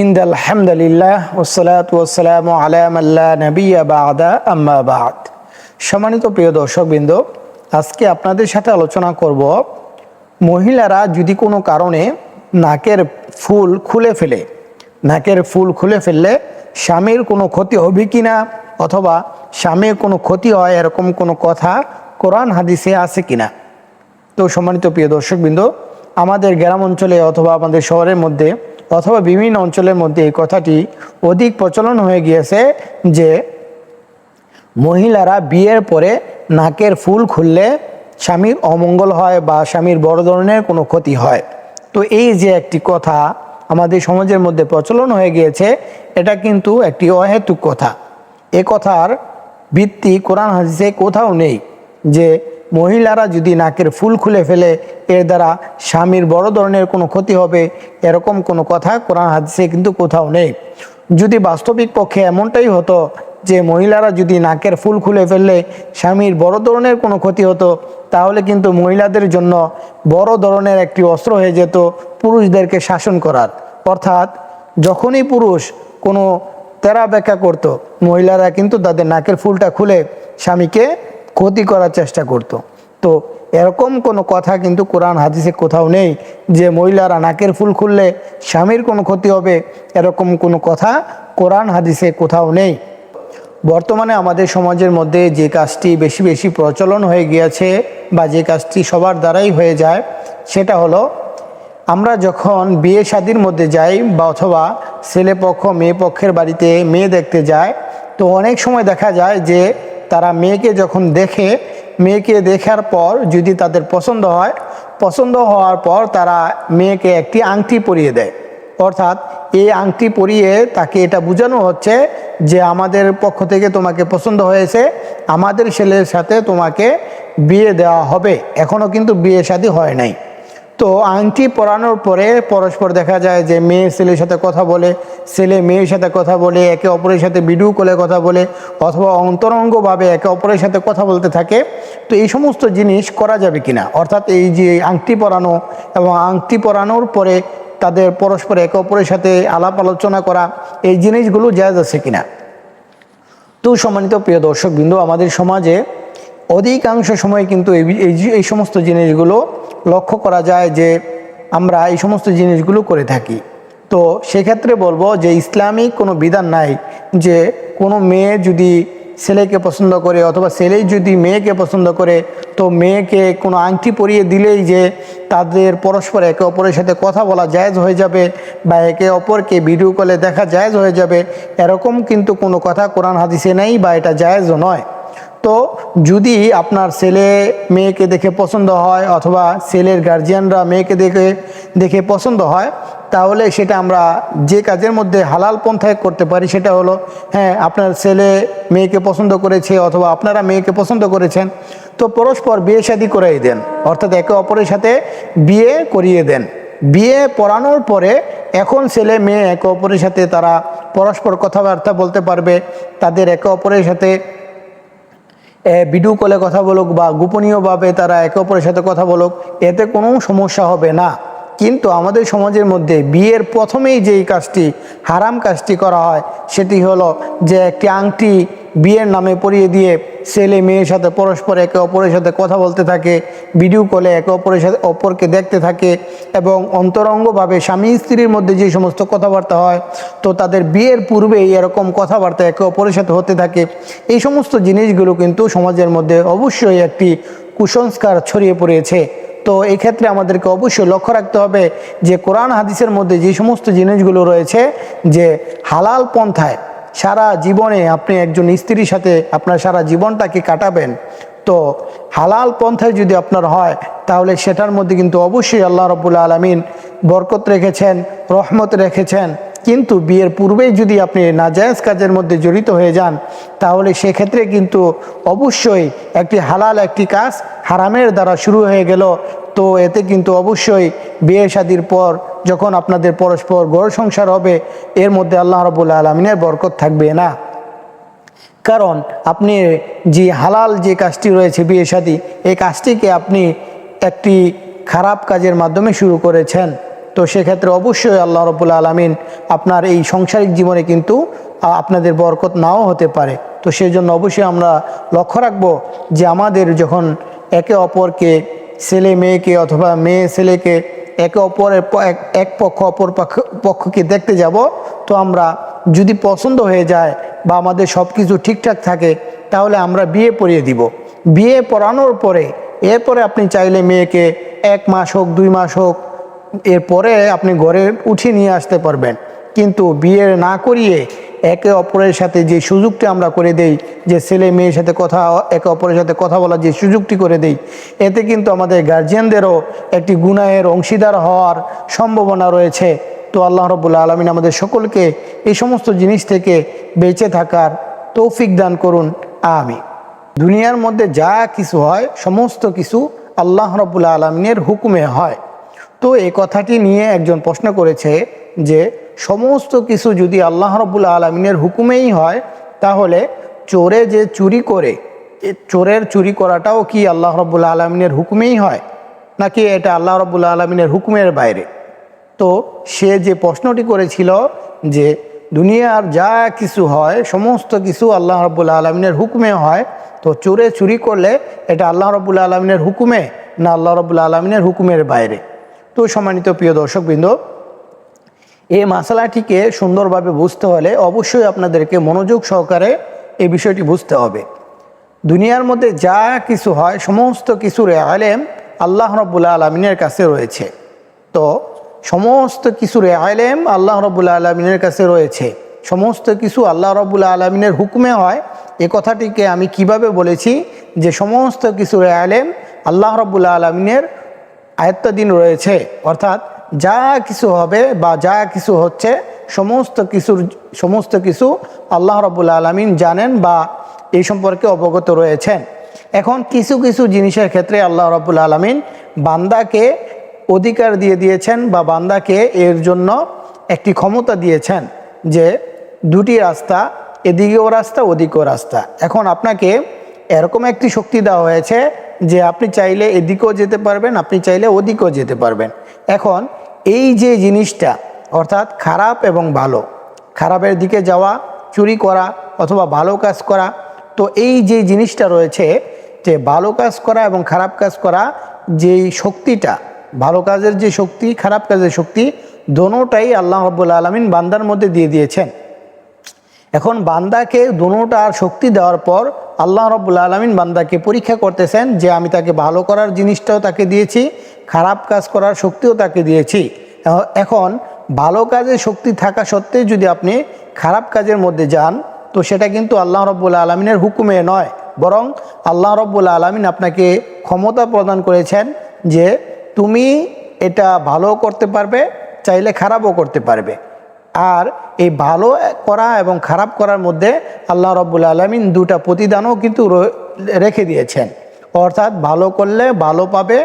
ইন্দ আলহামদুলিল্লাহ ওসালাত ওসালাম আলাম আল্লাহ নবিয়া বাদা আম্মা বাদ। সম্মানিত প্রিয় দর্শকবৃন্দ, আজকে আপনাদের সাথে আলোচনা করব, মহিলারা যদি কোনো কারণে নাকের ফুল খুলে ফেলে, নাকের ফুল খুলে ফেললে স্বামীর কোনো ক্ষতি হবে কি না, অথবা স্বামীর কোনো ক্ষতি হয় এরকম কোনো কথা কোরআন হাদিসে আছে কিনা তো সম্মানিত প্রিয় দর্শকবৃন্দ, আমাদের গ্রাম অঞ্চলে অথবা আমাদের শহরের মধ্যে অথবা বিভিন্ন অঞ্চলের মধ্যে এই কথাটি অধিক প্রচলন হয়ে গিয়েছে যে মহিলারা বিয়ের পরে নাকের ফুল খুললে স্বামীর অমঙ্গল হয় বা স্বামীর বড় ধরনের কোনো ক্ষতি হয়। তো এই যে একটি কথা আমাদের সমাজের মধ্যে প্রচলন হয়ে গিয়েছে, এটা কিন্তু একটি অহেতুক কথা। এ কথার ভিত্তি কোরআন হাদিসে কোথাও নেই যে মহিলারা যদি নাকের ফুল খুলে ফেলে, এর দ্বারা স্বামীর বড় ধরনের কোনো ক্ষতি হবে, এরকম কোনো কথা কোরআন হাদিসে কিন্তু কোথাও নেই। যদি বাস্তবিক পক্ষে এমনটাই হতো যে মহিলারা যদি নাকের ফুল খুলে ফেললে স্বামীর বড় ধরনের কোনো ক্ষতি হতো, তাহলে কিন্তু মহিলাদের জন্য বড় ধরনের একটি অস্ত্র হয়ে যেত পুরুষদেরকে শাসন করার। অর্থাৎ যখনই পুরুষ কোনো তেরা ব্যাখ্যা করত, মহিলারা কিন্তু তাদের নাকের ফুলটা খুলে স্বামীকে ক্ষতি করার চেষ্টা করত। তো এরকম কোনো কথা কিন্তু কোরআন, হাদিসে কোথাও নেই যে মহিলারা নাকের ফুল খুললে স্বামীর কোনো ক্ষতি হবে, এরকম কোনো কথা কোরআন, হাদিসে কোথাও নেই। বর্তমানে আমাদের সমাজের মধ্যে যে কাজটি বেশি বেশি প্রচলন হয়ে গিয়েছে বা যে কাজটি সবার দ্বারাই হয়ে যায়, সেটা হলো আমরা যখন বিয়ে শাদির মধ্যে যাই বা অথবা ছেলে পক্ষ, মেয়ে পক্ষের বাড়িতে মেয়ে দেখতে যায়, তো অনেক সময় দেখা যায় যে তারা মেয়েকে যখন দেখে, মেয়েকে দেখার পর যদি তাদের পছন্দ হয়, পছন্দ হওয়ার পর তারা মেয়েকে একটি আংটি পরিয়ে দেয়। অর্থাৎ এই আংটি পরিয়ে তাকে এটা বোঝানো হচ্ছে যে আমাদের পক্ষ থেকে তোমাকে পছন্দ হয়েছে, আমাদের ছেলের সাথে তোমাকে বিয়ে দেওয়া হবে। এখনও কিন্তু বিয়ে শাদী হয় নাই। তো আংটি পরানোর পরে পরস্পর দেখা যায় যে মেয়ে ছেলের সাথে কথা বলে, ছেলে মেয়ের সাথে কথা বলে, একে অপরের সাথে ভিডিও কলে কথা বলে অথবা অন্তরঙ্গভাবে একে অপরের সাথে কথা বলতে থাকে। তো এই সমস্ত জিনিস করা যাবে কিনা? অর্থাৎ এই যে আংটি পরানো এবং আংটি পরানোর পরে তাদের পরস্পর একে অপরের সাথে আলাপ আলোচনা করা, এই জিনিসগুলো জায়জ আছে কিনা? তো সম্মানিত প্রিয় দর্শকবৃন্দ, আমাদের সমাজে অধিকাংশ সময় কিন্তু এই এই সমস্ত জিনিসগুলো লক্ষ্য করা যায় যে আমরা এই সমস্ত জিনিসগুলো করে থাকি। তো সেক্ষেত্রে বলব যে ইসলামিক কোনো বিধান নাই যে কোনো মেয়ে যদি ছেলেকে পছন্দ করে অথবা ছেলেই যদি মেয়েকে পছন্দ করে, তো মেয়েকে কোনো আংটি পরিয়ে দিলেই যে তাদের পরস্পর একে অপরের সাথে কথা বলা জায়জ হয়ে যাবে বা একে অপরকে ভিডিও কলে দেখা জায়েজ হয়ে যাবে, এরকম কিন্তু কোনো কথা কোরআন হাদিসে নেই বা এটা জায়েজও নয়। তো যদি আপনার ছেলে মেয়েকে দেখে পছন্দ হয় অথবা ছেলের গার্জিয়ানরা মেয়েকে দেখে দেখে পছন্দ হয়, তাহলে সেটা আমরা যে কাজের মধ্যে হালাল পন্থায় করতে পারি সেটা হলো হ্যাঁ আপনার ছেলে মেয়েকে পছন্দ করেছে অথবা আপনারা মেয়েকে পছন্দ করেছেন, তো পরস্পর বিয়ে শাদী করাই দেন। অর্থাৎ একে অপরের সাথে বিয়ে করিয়ে দেন। বিয়ে পড়ানোর পরে এখন ছেলে মেয়ে একে অপরের সাথে তারা পরস্পর কথাবার্তা বলতে পারবে, তাদের একে অপরের সাথে ভিডিও কলে কথা বলুক বা গোপনীয়ভাবে তারা একে অপরের সাথে কথা বলুক, এতে কোনো সমস্যা হবে না। কিন্তু আমাদের সমাজের মধ্যে বিয়ের প্রথমেই যেই কাজটি, হারাম কাজটি করা হয়, সেটি হলো যে একটি আংটি বিয়ের নামে পরিয়ে দিয়ে ছেলে মেয়ের সাথে পরস্পর একে অপরের সাথে কথা বলতে থাকে ভিডিও কলে একে অপরের সাথে অপরকে দেখতে থাকে এবং অন্তরঙ্গভাবে স্বামী স্ত্রীর মধ্যে যে সমস্ত কথাবার্তা হয়, তো তাদের বিয়ের পূর্বেই এরকম কথাবার্তা একে অপরের সাথে হতে থাকে। এই সমস্ত জিনিসগুলো কিন্তু সমাজের মধ্যে অবশ্যই একটি কুসংস্কার ছড়িয়ে পড়েছে। তো এই ক্ষেত্রে আমাদেরকে অবশ্যই লক্ষ্য রাখতে হবে যে কোরআন হাদিসের মধ্যে যে সমস্ত জিনিসগুলো রয়েছে, যে হালাল পন্থায় সারা জীবনে আপনি একজন স্ত্রীর সাথে আপনার সারা জীবনটাকে কাটাবেন। তো হালাল পন্থায় যদি আপনার হয়, তাহলে সেটার মধ্যে কিন্তু অবশ্যই আল্লাহ রবুল্লা আলমিন বরকত রেখেছেন, রহমত রেখেছেন। কিন্তু বিয়ের পূর্বেই যদি আপনি নাজায়েজ কাজের মধ্যে জড়িত হয়ে যান, তাহলে সেক্ষেত্রে কিন্তু অবশ্যই একটি হালাল একটি কাজ হারামের দ্বারা শুরু হয়ে গেল। তো এতে কিন্তু অবশ্যই বিয়ে শাদির পর যখন আপনাদের পরস্পর গড় সংসার হবে, এর মধ্যে আল্লাহ রবুল্লা আলমিনের বরকত থাকবে না। কারণ আপনি যে হালাল যে কাজটি রয়েছে বিয়ে শাদী, এই কাজটিকে আপনি একটি খারাপ কাজের মাধ্যমে শুরু করেছেন। তো সেক্ষেত্রে অবশ্যই আল্লাহ রবুল্লা আলমিন আপনার এই সংসারিক জীবনে কিন্তু আপনাদের বরকত নাও হতে পারে। তো সেই জন্য অবশ্যই আমরা লক্ষ্য রাখব যে আমাদের যখন একে অপরকে ছেলে মেয়েকে অথবা মেয়ে ছেলেকে একে অপরের এক- পক্ষ, অপর পক্ষ- পক্ষকে দেখতে যাব, তো আমরা যদি পছন্দ হয়ে যায় বা আমাদের সব কিছু ঠিকঠাক থাকে, তাহলে আমরা বিয়ে পড়িয়ে দিব। বিয়ে পড়ানোর পরে, এরপরে আপনি চাইলে মেয়েকে এক মাস হোক, দুই মাস হোক, এরপরে আপনি ঘরে উঠিয়ে নিয়ে আসতে পারবেন। কিন্তু বিয়ে না করিয়ে একে অপরের সাথে যে সুযোগটি আমরা করে দেই, যে ছেলে মেয়ের সাথে কথা, একে অপরের সাথে কথা বলার যে সুযোগটি করে দেই, এতে কিন্তু আমাদের গার্জিয়ানদেরও একটি গুনাহের অংশীদার হওয়ার সম্ভাবনা রয়েছে। তো আল্লাহ রবুল্লা আলমিন আমাদের সকলকে এই সমস্ত জিনিস থেকে বেঁচে থাকার তৌফিক দান করুন। আমি দুনিয়ার মধ্যে যা কিছু হয়, সমস্ত কিছু আল্লাহ রবুল্লা আলমিনের হুকুমে হয়। তো এই কথাটি নিয়ে একজন প্রশ্ন করেছে যে সমস্ত কিছু যদি আল্লাহ রবুল্লা আলমিনের হুকুমেই হয়, তাহলে চোরে যে চুরি করে চোরের চুরি করাটাও কি আল্লাহ রবুল্লা আলমিনের হুকুমেই হয়? নাকি এটা আল্লাহ রবুল্লা আলমিনের হুকুমের বাইরে? তো সে যে প্রশ্নটি করেছিল যে দুনিয়ার যা কিছু হয়, সমস্ত কিছু আল্লাহ রবুল্লা আলমিনের হুকুমে হয়, তো চোরে চুরি করলে এটা আল্লাহ রবুল্লা আলমিনের হুকুমে না আল্লাহ রবুল্লা আলমিনের হুকুমের বাইরে? তো সম্মানিত প্রিয় দর্শকবৃন্দ এই মশালাটিকে সুন্দরভাবে বুঝতে হলে অবশ্যই আপনাদেরকে মনোযোগ সহকারে এই বিষয়টি বুঝতে হবে। দুনিয়ার মধ্যে যা কিছু হয়, সমস্ত কিছুর আলেম আল্লাহ রবুল্লা আলমিনের কাছে রয়েছে। তো সমস্ত কিছুর আলেম আল্লাহ রবুল্লা আলমিনের কাছে রয়েছে। সমস্ত কিছু আল্লাহ রবুল্লা আলমিনের হুকুমে হয়। এ কথাটিকে আমি কীভাবে বলেছি? যে সমস্ত কিছুর আলেম আল্লাহ রবুল্লা আলমিনের আয়ত্তাধীন রয়েছে। অর্থাৎ যা কিছু হবে বা যা কিছু হচ্ছে, সমস্ত কিছুর, সমস্ত কিছু আল্লাহ রবুল্লা আলমিন জানেন বা এই সম্পর্কে অবগত রয়েছেন। এখন কিছু কিছু জিনিসের ক্ষেত্রে আল্লাহ রবুল্লা আলমিন বান্দাকে অধিকার দিয়ে দিয়েছেন বা বান্দাকে এর জন্য একটি ক্ষমতা দিয়েছেন যে দুটি রাস্তা, এদিকেও রাস্তা, ওদিকেও রাস্তা। এখন আপনাকে এরকম একটি শক্তি দেওয়া হয়েছে যে আপনি চাইলে এদিকেও যেতে পারবেন, আপনি চাইলে ওদিকেও যেতে পারবেন। এখন এই যে জিনিসটা, অর্থাৎ খারাপ এবং ভালো, খারাপের দিকে যাওয়া, চুরি করা অথবা ভালো কাজ করা, তো এই যে জিনিসটা রয়েছে যে ভালো কাজ করা এবং খারাপ কাজ করা, যেই শক্তিটা, ভালো কাজের যে শক্তি, খারাপ কাজের শক্তি, দোনোটাই আল্লাহ রব্বুল আলমিন বান্দার মধ্যে দিয়ে দিয়েছেন। এখন বান্দাকে দুটার শক্তি দেওয়ার পর আল্লাহ রব্বুল আলমিন বান্দাকে পরীক্ষা করতেছেন যে আমি তাকে ভালো করার জিনিসটাও তাকে দিয়েছি, খারাপ কাজ করার শক্তিও তাকে দিয়েছি। এখন ভালো কাজে শক্তি থাকা সত্ত্বেও যদি আপনি খারাপ কাজের মধ্যে যান, তো সেটা কিন্তু আল্লাহ রব্বুল আলমিনের হুকুমে নয়, বরং আল্লাহ রব্বুল আলমিন আপনাকে ক্ষমতা প্রদান করেছেন যে তুমি এটা ভালো করতে পারবে, চাইলে খারাপও করতে পারবে। আর এই ভালো করা এবং খারাপ করার মধ্যে আল্লাহ রব্বুল আলমিন দুটা প্রতিদানও কিন্তু রেখে দিয়েছেন। অর্থাৎ ভালো করলে ভালো পাবে,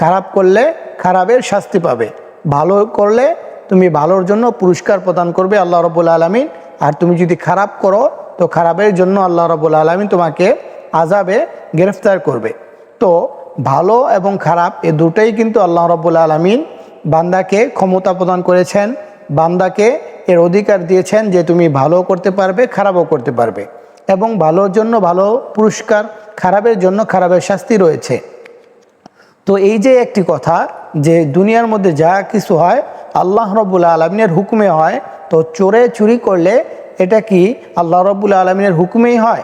খারাপ করলে খারাপের শাস্তি পাবে। ভালো করলে তুমি ভালোর জন্য পুরস্কার প্রদান করবে আল্লাহ রব্বুল আলমিন। আর তুমি যদি খারাপ করো, তো খারাপের জন্য আল্লাহ রব্বুল আলমিন তোমাকে আজাবে গ্রেফতার করবে। তো ভালো এবং খারাপ এ দুটোই কিন্তু আল্লাহ রব্বুল আলমিন বান্দাকে ক্ষমতা প্রদান করেছেন। বান্দাকে এর অধিকার দিয়েছেন যে তুমি ভালো করতে পারবে, খারাপও করতে পারবে। এবং ভালোর জন্য ভালো পুরস্কার, খারাপের জন্য খারাপের শাস্তি রয়েছে। তো এই যে একটি কথা যে দুনিয়ার মধ্যে যা কিছু হয়, আল্লাহ রব্বুল আলমিনের হুকুমে হয়, তো চোরে চুরি করলে এটা কি আল্লাহ রব্বুল আলমিনের হুকুমেই হয়?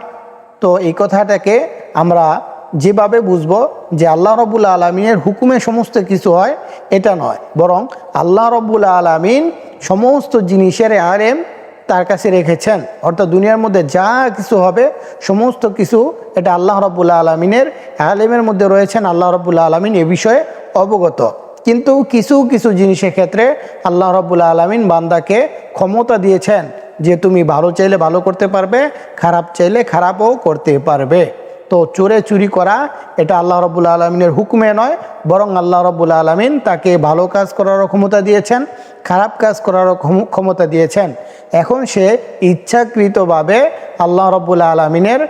তো এই কথাটাকে আমরা যেভাবে বুঝব যে আল্লাহ রব্বুল আলমিনের হুকুমে সমস্ত কিছু হয়, এটা নয়। বরং আল্লাহ রব্বুল আলমিন সমস্ত জিনিসের আলেম তার কাছে রেখেছেন। অর্থাৎ দুনিয়ার মধ্যে যা কিছু হবে, সমস্ত কিছু এটা আল্লাহ রব্বুল্লা আলমিনের আলেমের মধ্যে রয়েছেন। আল্লাহ রব্বুল্লা আলমিন এ বিষয়ে অবগত। কিন্তু কিছু কিছু জিনিসের ক্ষেত্রে আল্লাহ রব্বুল্লা আলমিন বান্দাকে ক্ষমতা দিয়েছেন যে তুমি ভালো চাইলে ভালো করতে পারবে, খারাপ চাইলে খারাপও করতে পারবে। তো চোরে চুরি করা, এটা আল্লাহ রব্বুল্লা আলমিনের হুকুমে নয়, বরং আল্লাহ রব্বুল্লা আলমিন তাকে ভালো কাজ করারও ক্ষমতা দিয়েছেন, খারাপ কাজ করারও ক্ষমতা দিয়েছেন। এখন সে ইচ্ছাকৃতভাবে আল্লাহ রব্বুল্লা আলমিনের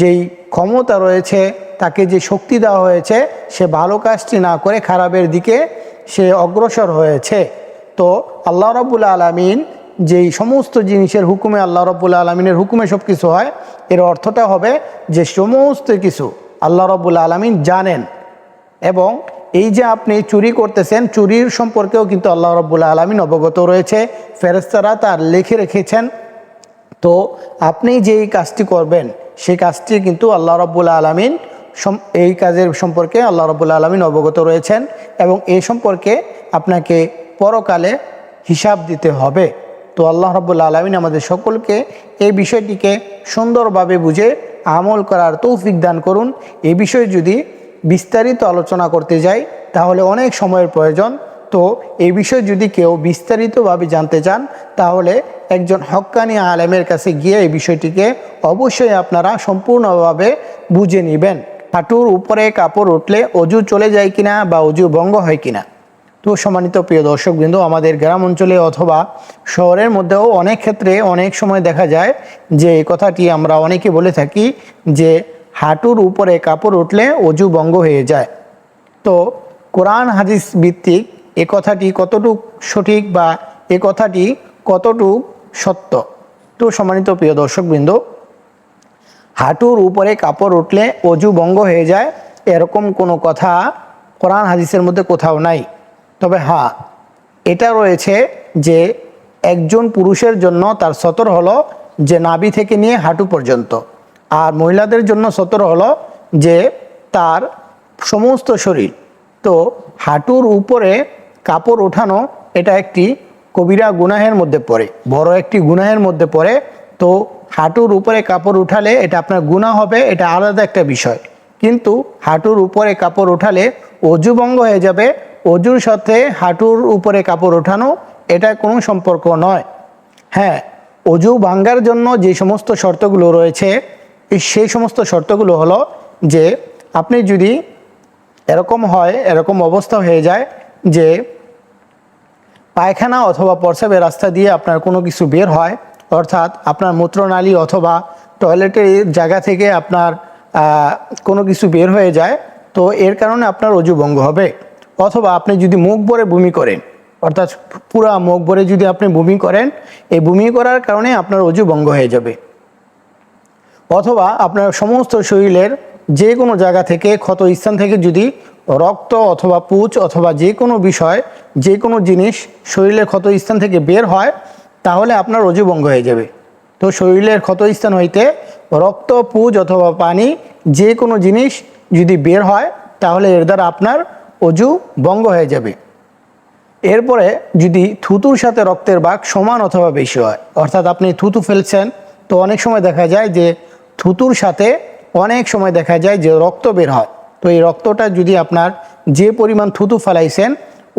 যেই ক্ষমতা রয়েছে, তাকে যে শক্তি দেওয়া হয়েছে, সে ভালো কাজটি না করে খারাপের দিকে সে অগ্রসর হয়েছে। তো আল্লাহ রব্বুল আলমিন যেই সমস্ত জিনিসের হুকুমে আল্লাহ রব্বুল আলমিনের হুকুমে সব কিছু হয়, এর অর্থটা হবে যে সমস্ত কিছু আল্লাহ রব্বুল আলমিন জানেন এবং এই যে আপনি চুরি করতেছেন, চুরির সম্পর্কেও কিন্তু আল্লাহ রব্বুল আলমিন অবগত রয়েছে। ফেরেস্তারা তার লিখে রেখেছেন। তো আপনি যে এই কাজটি করবেন, সেই কাজটি কিন্তু আল্লাহ রব্বুল আলমিন এই কাজের সম্পর্কে আল্লাহ রব্বুল আলমিন অবগত রয়েছেন এবং এই সম্পর্কে আপনাকে পরকালে হিসাব দিতে হবে। তো আল্লাহ রব্বুল আলমিন আমাদের সকলকে এই বিষয়টিকে সুন্দরভাবে বুঝে আমল করার তৌফিক দান করুন। এ বিষয়ে যদি বিস্তারিত আলোচনা করতে যাই, তাহলে অনেক সময়ের প্রয়োজন। তো এই বিষয়ে যদি কেউ বিস্তারিতভাবে জানতে চান, তাহলে একজন হক্কানি আলেমের কাছে গিয়ে এই বিষয়টিকে অবশ্যই আপনারা সম্পূর্ণভাবে বুঝে নেবেন। হাঁটুর উপরে কাপড় উঠলে অজু চলে যায় কিনা বা অজু ভঙ্গ হয় কিনা? তো সম্মানিত প্রিয় দর্শকবৃন্দ, আমাদের গ্রাম অঞ্চলে অথবা শহরের মধ্যেও অনেক ক্ষেত্রে অনেক সময় দেখা যায় যে এই কথাটি আমরা অনেকে বলে থাকি যে হাঁটুর উপরে কাপড় উঠলে অজু ভঙ্গ হয়ে যায়। তো কোরআন হাদিস ভিত্তিক এ কথাটি কতটুক সঠিক বা এ কথাটি কতটুক সত্য? তো সম্মানিত প্রিয় দর্শকবৃন্দ, হাঁটুর উপরে কাপড় উঠলে অজু ভঙ্গ হয়ে যায় এরকম কোনো কথা কোরআন হাদিসের মধ্যে কোথাও নাই। তবে হ্যাঁ এটা রয়েছে যে একজন পুরুষের জন্য তার সতর হলো যে নাভি থেকে নিয়ে হাঁটু পর্যন্ত। আর মহিলাদের জন্য সতর হলো যে তার সমস্ত শরীর। তো হাঁটুর উপরে কাপড় ওঠানো এটা একটি কবিরা গুনাহের মধ্যে পড়ে, বড় একটি গুনাহের মধ্যে পড়ে। তো হাঁটুর উপরে কাপড় উঠালে এটা আপনার গুণা হবে, এটা আলাদা একটা বিষয়। কিন্তু হাঁটুর উপরে কাপড় উঠালে অজু ভঙ্গ হয়ে যাবে অজুর সাথে হাঁটুর উপরে কাপড় ওঠানো, এটা কোনো সম্পর্ক নয়। হ্যাঁ অজু ভাঙ্গার জন্য যে সমস্ত শর্তগুলো রয়েছে সেই সমস্ত শর্তগুলো হলো যে আপনি যদি এরকম হয়, এরকম অবস্থা হয়ে যায় যে পায়খানা অথবা প্রস্রাবের রাস্তা দিয়ে আপনার কোনো কিছু বের হয়, অর্থাৎ আপনার মূত্রনালী অথবা টয়লেটের জায়গা থেকে আপনার কোনো কিছু বের হয়ে যায়, তো এর কারণে আপনার অজু ভঙ্গ হবে। অথবা আপনি যদি মুখ ভরে বমি করেন, অর্থাৎ পুরা মুখ ভরে যদি আপনি বমি করেন, এই বমি করার কারণে আপনার অজু ভঙ্গ হয়ে যাবে। অথবা আপনার সমস্ত শরীরের যে কোনো জায়গা থেকে, ক্ষত স্থান থেকে যদি রক্ত অথবা পুচ অথবা যে কোনো বিষয় যে কোনো জিনিস শরীরের ক্ষত স্থান থেকে বের হয়, তাহলে আপনার অজু ভঙ্গ হয়ে যাবে। তো শরীরের ক্ষত স্থান হইতে রক্ত পুজ অথবা পানি যে কোনো জিনিস যদি বের হয়, তাহলে এর দ্বারা আপনার অজু ভঙ্গ হয়ে যাবে। এরপরে যদি থুতুর সাথে রক্তের বাঘ সমান অথবা বেশি হয়, অর্থাৎ আপনি থুতু ফেলছেন, তো অনেক সময় দেখা যায় যে থুতুর সাথে অনেক সময় দেখা যায় যে রক্ত বের হয়। তো এই রক্তটা যদি আপনার যে পরিমাণ থুতু ফেলাইছেন,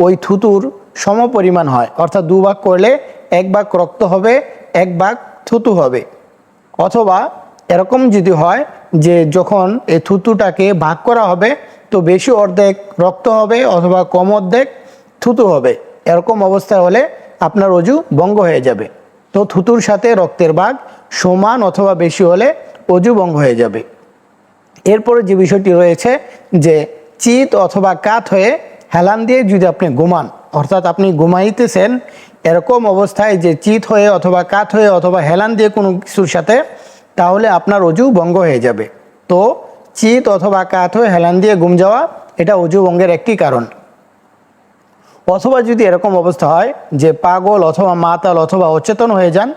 ওই থুতুর সম পরিমাণ হয়, অর্থাৎ দু ভাগ করলে এক ভাগ রক্ত হবে, এক ভাগ থুতু হবে। অথবা এরকম যদি হয় যে যখন এই থুতুটাকে ভাগ করা হবে তো বেশি অর্ধেক রক্ত হবে অথবা কম অর্ধেক থুতু হবে। এরকম অবস্থা হলে আপনার অজু ভঙ্গ হয়ে যাবে। তো থুতুর সাথে রক্তের ভাগ সমান অথবা বেশি হলে অজু ভঙ্গ হয়ে যাবে। এরপরে যে বিষয়টি রয়েছে যে চিত অথবা কাত হয়ে হেলান দিয়ে যদি আপনি ঘুমান, অর্থাৎ আপনি ঘুমাইতেছেন, এরকম অবস্থায় যে চিত হয়ে অথবা কাত হয়ে অথবা হেলান দিয়ে কোনো কিছুর সাথে, তাহলে আপনার অজু ভঙ্গ হয়ে যাবে। তো চিত অথবা কাত হয়ে হেলান দিয়ে গুম যাওয়া, এটা অজু ভঙ্গের একটি কারণ। অথবা যদি এরকম অবস্থা হয় যে পাগল অথবা মাতাল অথবা অচেতন হয়ে যান,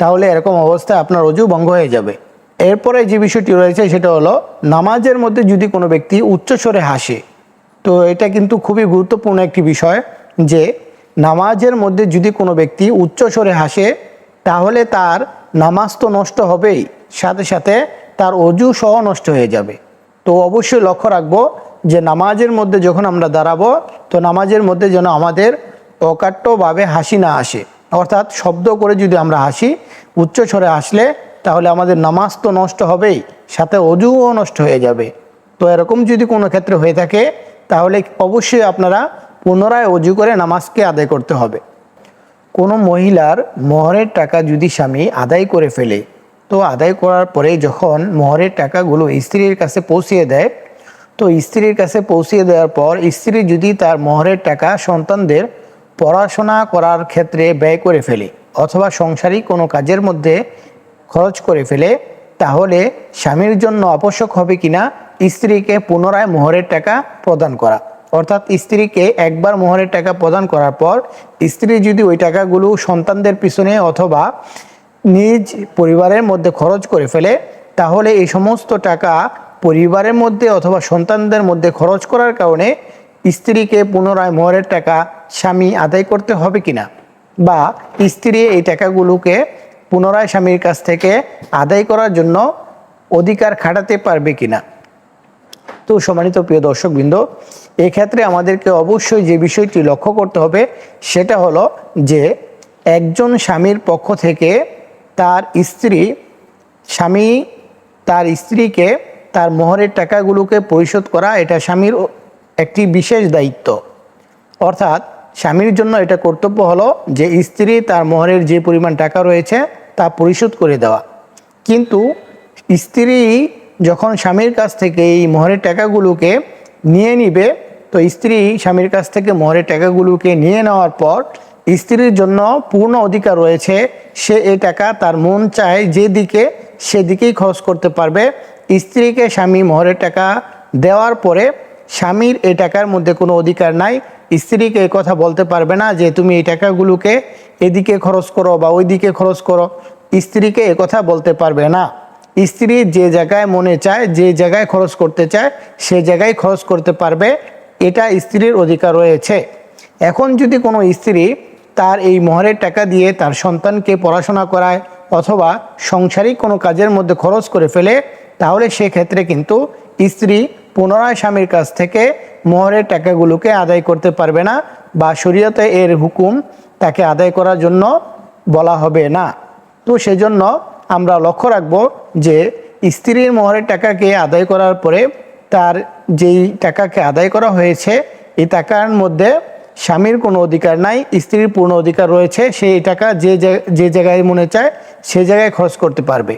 তাহলে এরকম অবস্থায় আপনার অজু ভঙ্গ হয়ে যাবে। এরপরে যে বিষয়টি রয়েছে, সেটা হলো নামাজের মধ্যে যদি কোনো ব্যক্তি উচ্চস্বরে হাসে, তো এটা কিন্তু খুবই গুরুত্বপূর্ণ একটি বিষয় যে নামাজের মধ্যে যদি কোনো ব্যক্তি উচ্চস্বরে হাসে, তাহলে তার নামাজ তো নষ্ট হবেই। সাথে সাথে তার অজু সহ নষ্ট হয়ে যাবে। তো অবশ্যই লক্ষ্য রাখব যে নামাজের মধ্যে যখন আমরা দাঁড়াবো, তো নামাজের মধ্যে যেন আমাদের অকাট্যভাবে হাসি না আসে। অর্থাৎ শব্দ করে যদি আমরা হাসি, উচ্চ উচ্চস্বরে আসলে তাহলে আমাদের নামাজ তো নষ্ট হবেই, সাথে অজুও নষ্ট হয়ে যাবে। তো এরকম যদি কোনো ক্ষেত্রে হয়ে থাকে, তাহলে অবশ্যই আপনারা পুনরায় অজু করে নামাজকে আদায় করতে হবে। কোনো মহিলার মোহরের টাকা যদি স্বামী আদায় করে ফেলে তো আদায় করার পরে যখন মোহরের টাকাগুলো স্ত্রীর কাছে পৌঁছিয়ে দেয়, তো স্ত্রীর কাছে পৌঁছিয়ে দেওয়ার পর স্ত্রী যদি তার মোহরের টাকা সন্তানদের পড়াশোনা করার ক্ষেত্রে ব্যয় করে ফেলে অথবা সংসারিক কোনো কাজের মধ্যে খরচ করে ফেলে, তাহলে স্বামীর জন্য আবশ্যক হবে কিনা স্ত্রীকে পুনরায় মোহরের টাকা প্রদান করা। অর্থাৎ স্ত্রীকে একবার মোহরের টাকা প্রদান করার পর স্ত্রী যদি ওই টাকাগুলো সন্তানদের পিছনে অথবা নিজ পরিবারের মধ্যে খরচ করে ফেলে, তাহলে এই সমস্ত টাকা পরিবারের মধ্যে অথবা সন্তানদের মধ্যে খরচ করার কারণে স্ত্রীকে পুনরায় মোহরের টাকা স্বামী আদায় করতে হবে কিনা? বা স্ত্রী এই টাকাগুলোকে পুনরায় স্বামীর কাছ থেকে আদায় করার জন্য অধিকার খাটাতে পারবে কিনা? তো সম্মানিত প্রিয় দর্শকবৃন্দ, এক্ষেত্রে আমাদেরকে অবশ্যই যে বিষয়টি লক্ষ্য করতে হবে, সেটা হলো যে একজন স্বামীর পক্ষ থেকে তার স্ত্রী, স্বামী তার স্ত্রীকে তার মোহরের টাকাগুলোকে পরিশোধ করা এটা স্বামীর একটি বিশেষ দায়িত্ব। অর্থাৎ স্বামীর জন্য এটা কর্তব্য হলো যে স্ত্রী তার মোহরের যে পরিমাণ টাকা রয়েছে তা পরিশোধ করে দেওয়া। কিন্তু স্ত্রী যখন স্বামীর কাছ থেকে এই মোহরের টাকাগুলোকে নিয়ে নিবে, তো স্ত্রী স্বামীর কাছ থেকে মোহরের টাকাগুলোকে নিয়ে নেওয়ার পর স্ত্রীর জন্য পূর্ণ অধিকার রয়েছে, সে এই টাকা তার মন চায় যেদিকে সেদিকেই খরচ করতে পারবে। স্ত্রীকে স্বামী মোহরের টাকা দেওয়ার পরে স্বামীর এই টাকার মধ্যে কোনো অধিকার নাই। স্ত্রীকে এই কথা বলতে পারবে না যে তুমি এই টাকাগুলোকে এদিকে খরচ করো বা ওইদিকে খরচ করো। স্ত্রীকে এ কথা বলতে পারবে না। স্ত্রী যে জায়গায় মনে চায়, যে জায়গায় খরচ করতে চায়, সে জায়গায় খরচ করতে পারবে। এটা স্ত্রীর অধিকার রয়েছে। এখন যদি কোনো স্ত্রী তার এই মোহরের টাকা দিয়ে তার সন্তানকে পড়াশোনা করায় অথবা সংসারিক কোনো কাজের মধ্যে খরচ করে ফেলে, তাহলে সেক্ষেত্রে কিন্তু স্ত্রী পুনরায় স্বামীর কাছ থেকে মোহরের টাকাগুলোকে আদায় করতে পারবে না বা শরীয়তে এর হুকুম তাকে আদায় করার জন্য বলা হবে না। তো সেজন্য আমরা লক্ষ্য রাখব যে স্ত্রীর মোহরের টাকাকে আদায় করার পরে তার যেই টাকাকে আদায় করা হয়েছে, এই টাকার মধ্যে স্বামীর কোনো অধিকার নাই, স্ত্রীর পূর্ণ অধিকার রয়েছে সেই টাকা যে যে জায়গায় মনে চায়, সে জায়গায় খরচ করতে পারবে।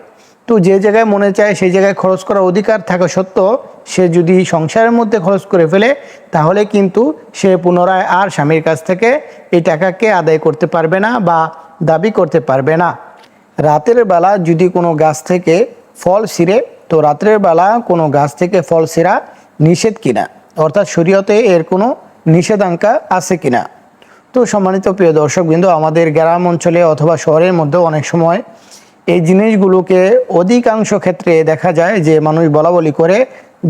তো যে জায়গায় মনে চায়, সেই জায়গায় খরচ করার অধিকার থাকা সত্ত্বেও, সে যদি সংসারের মধ্যে খরচ করে ফেলে, তাহলে কিন্তু সে পুনরায় আর স্বামীর কাছ থেকে এই টাকাকে আদায় করতে পারবে না বা দাবি করতে পারবে না। রাতের বেলা যদি কোনো গাছ থেকে ফল ছিঁড়ে, তো রাতের বেলা কোনো গাছ থেকে ফল ছিঁড়া নিষেধ কিনা? অর্থাৎ শরীয়তে এর কোনো নিষেধাজ্ঞা আছে কিনা? তো সম্মানিত প্রিয় দর্শকবৃন্দ, আমাদের গ্রাম অঞ্চলে অথবা শহরের মধ্যে অনেক সময় এই জিনিসগুলোকে অধিকাংশ ক্ষেত্রে দেখা যায় যে মানুষ বলা বলি করে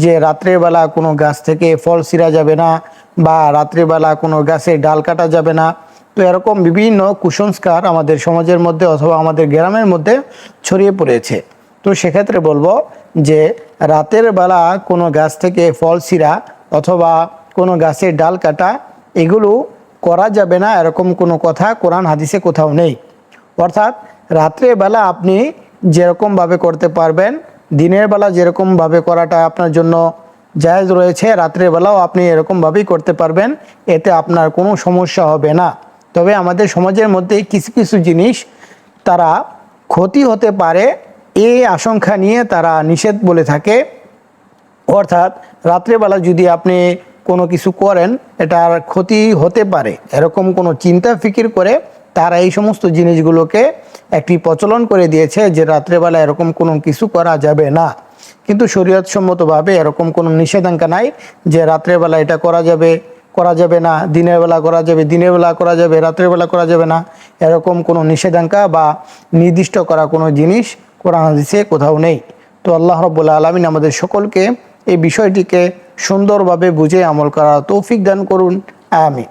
যে রাত্রেবেলা কোনো গাছ থেকে ফল ছিঁড়া যাবে না বা রাত্রেবেলা কোনো গাছের ডাল কাটা যাবে না। তো এরকম বিভিন্ন কুসংস্কার আমাদের সমাজের মধ্যে অথবা আমাদের গ্রামের মধ্যে ছড়িয়ে পড়েছে। তো সেক্ষেত্রে বলব যে রাতের বেলা কোনো গাছ থেকে ফল ছিঁড়া অথবা কোনো গাছের ডাল কাটা, এগুলো করা যাবে না, এরকম কোনো কথা কোরআন হাদিসে কোথাও নেই। অর্থাৎ রাত্রের বেলা আপনি যেরকমভাবে করতে পারবেন, দিনের বেলা যেরকমভাবে করাটা আপনার জন্য জায়জ রয়েছে রাত্রের বেলাও আপনি এরকমভাবেই করতে পারবেন, এতে আপনার কোনো সমস্যা হবে না। তবে আমাদের সমাজের মধ্যে কিছু কিছু জিনিস তারা ক্ষতি হতে পারে এই আশঙ্কা নিয়ে তারা নিষেধ বলে থাকে। অর্থাৎ রাত্রেবেলা যদি আপনি কোনো কিছু করেন এটার ক্ষতি হতে পারে। এরকম কোনো চিন্তা, ফিকির করে তারা এই সমস্ত জিনিসগুলোকে একটি প্রচলন করে দিয়েছে যে রাত্রেবেলা এরকম কোনো কিছু করা যাবে না। কিন্তু শরীয়তসম্মতভাবে এরকম কোনো নিষেধাজ্ঞা নাই যে রাত্রেবেলা এটা করা যাবে করা যাবে না, দিনের বেলা করা যাবে, দিনের বেলা করা যাবে, রাত্রের বেলা করা যাবে না। এরকম কোনো নিষেধাজ্ঞা বা নির্দিষ্ট করা কোনো জিনিস কোরআন হাদিসে কোথাও নেই। তো আল্লাহ রব্বুল্লা আলমিন আমাদের সকলকে এই বিষয়টিকে সুন্দরভাবে বুঝে আমল করার তৌফিক দান করুন। আমি